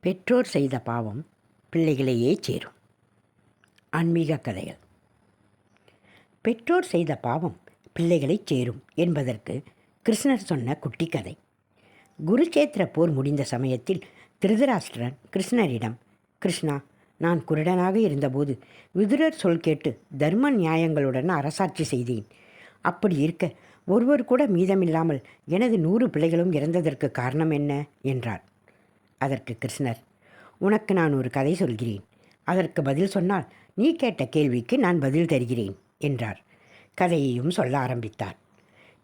பெற்றோர் செய்த பாவம் பிள்ளைகளையே சேரும். ஆன்மீக கதைகள். பெற்றோர் செய்த பாவம் பிள்ளைகளை சேரும் என்பதற்கு கிருஷ்ணர் சொன்ன குட்டி கதை குருச்சேத்திர போர் முடிந்த சமயத்தில் திருதராஷ்டிரன் கிருஷ்ணரிடம் கிருஷ்ணா நான் குருடனாக இருந்தபோது விதுரர் சொல் கேட்டு தர்ம நியாயங்களுடன் அரசாட்சி செய்தேன். அப்படி இருக்க ஒருவர் கூட மீதமில்லாமல் எனது நூறு பிள்ளைகளும் இறந்ததற்கு காரணம் என்ன? என்றார். அதற்கு கிருஷ்ணர் உனக்கு நான் ஒரு கதை சொல்கிறேன். அதற்கு பதில் சொன்னால் நீ கேட்ட கேள்விக்கு நான் பதில் தருகிறேன் என்றார். கதையையும் சொல்ல ஆரம்பித்தார்.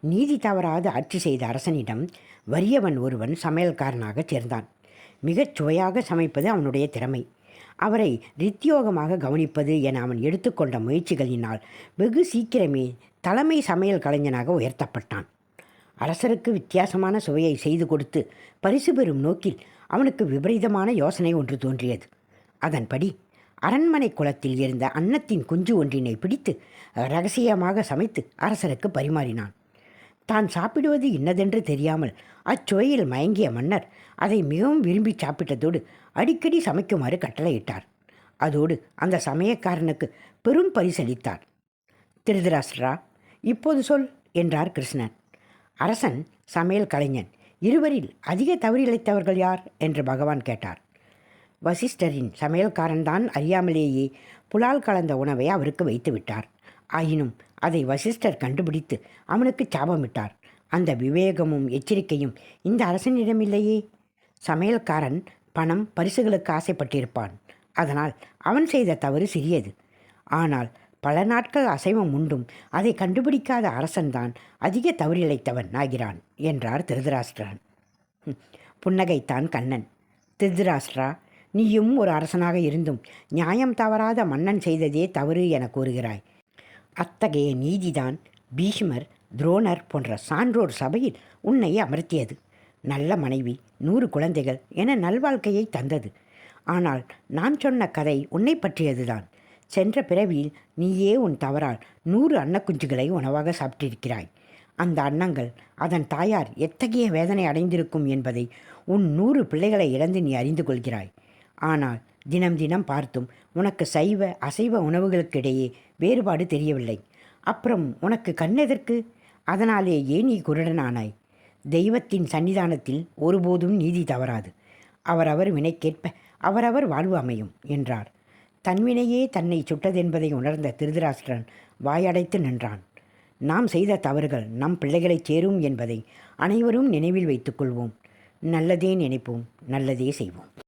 நீதி தவறாது ஆட்சி செய்த அரசனிடம் வறியவன் ஒருவன் சமையல்காரனாக சேர்ந்தான். மிகச் சுவையாக சமைப்பது அவனுடைய திறமை. அவரை ரித்தியோகமாக கவனிப்பது என அவன் எடுத்துக்கொண்ட முயற்சிகளினால் வெகு சீக்கிரமே தலைமை சமையல் கலைஞனாக உயர்த்தப்பட்டான். அரசருக்கு வித்தியாசமான சுவையை செய்து கொடுத்து பரிசு பெறும் நோக்கில் அவனுக்கு விபரீதமான யோசனை ஒன்று தோன்றியது. அதன்படி அரண்மனை குளத்தில் இருந்த அன்னத்தின் குஞ்சு ஒன்றினை பிடித்து ரகசியமாக சமைத்து அரசருக்கு பரிமாறினான். தான் சாப்பிடுவது இன்னதென்று தெரியாமல் அச்சுவையில் மயங்கிய மன்னர் அதை மிகவும் விரும்பி சாப்பிட்டதோடு அடிக்கடி சமைக்குமாறு கட்டளையிட்டார். அதோடு அந்த சமயக்காரனுக்கு பெரும் பரிசளித்தார். திருதராஷ்டிரா இப்போது சொல் என்றார் கிருஷ்ணன். அரசன் சமையல் கலைஞன். இருவரில் அதிக தவறிழைத்தவர்கள் யார்? என்று பகவான் கேட்டார். வசிஷ்டரின் சமையல்காரன்தான் அறியாமலேயே புலால் கலந்த உணவை அவருக்கு வைத்து விட்டார். ஆயினும் அதை வசிஷ்டர் கண்டுபிடித்து அவனுக்கு சாபமிட்டார். அந்த விவேகமும் எச்சரிக்கையும் இந்த அரசனிடமில்லையே சமையல்காரன் பணம் பரிசுகளுக்கு ஆசைப்பட்டிருப்பான். அதனால் அவன் செய்த தவறு சிறியது. ஆனால் பல நாட்கள் அசைவம் உண்டும். அதை கண்டுபிடிக்காத அரசன்தான் அதிக தவறிழைத்தவன் ஆகிறான் என்றார் திருதராஷ்டிரன். புன்னகைத்தான் கண்ணன். திருதராஷ்டிரா நீயும் ஒரு அரசனாக இருந்தும் நியாயம் தவறாத மன்னன் செய்ததே தவறு என கூறுகிறாய். அத்தகைய நீதிதான் பீஷ்மர் துரோணர் போன்ற சான்றோர் சபையில் உன்னை அமர்த்தியது. நல்ல மனைவி நூறு குழந்தைகள் என நல்வாழ்க்கையை தந்தது. ஆனால் நான் சொன்ன கதை உன்னை பற்றியதுதான். சென்ற பிறவியில் நீயே உன் தவறால் நூறு அன்னக்குஞ்சுகளை உணவாக சாப்பிட்டிருக்கிறாய். அந்த அன்னங்கள் அதன் தாயார் எத்தகைய வேதனை அடைந்திருக்கும் என்பதை உன் நூறு பிள்ளைகளை இழந்து நீ அறிந்து கொள்கிறாய். ஆனால் தினம் தினம் பார்த்தும் உனக்கு சைவ அசைவ உணவுகளுக்கிடையே வேறுபாடு தெரியவில்லை. அப்புறம் உனக்கு கண்ணெதற்கு அதனாலேயே நீ குருடனானாய். தெய்வத்தின் சன்னிதானத்தில் ஒருபோதும் நீதி தவறாது. அவரவர் வினைக்கேற்ப அவரவர் வாழ்வு அமையும் என்றார். தன்வினையே தன்னை சுட்டதென்பதை உணர்ந்த திருதராஷ்டிரன் வாயடைத்து நின்றான். நாம் செய்த தவறுகள் நம் பிள்ளைகளைச் சேரும் என்பதை அனைவரும் நினைவில் வைத்துக்கொள்வோம் நல்லதே நினைப்போம் நல்லதே செய்வோம்.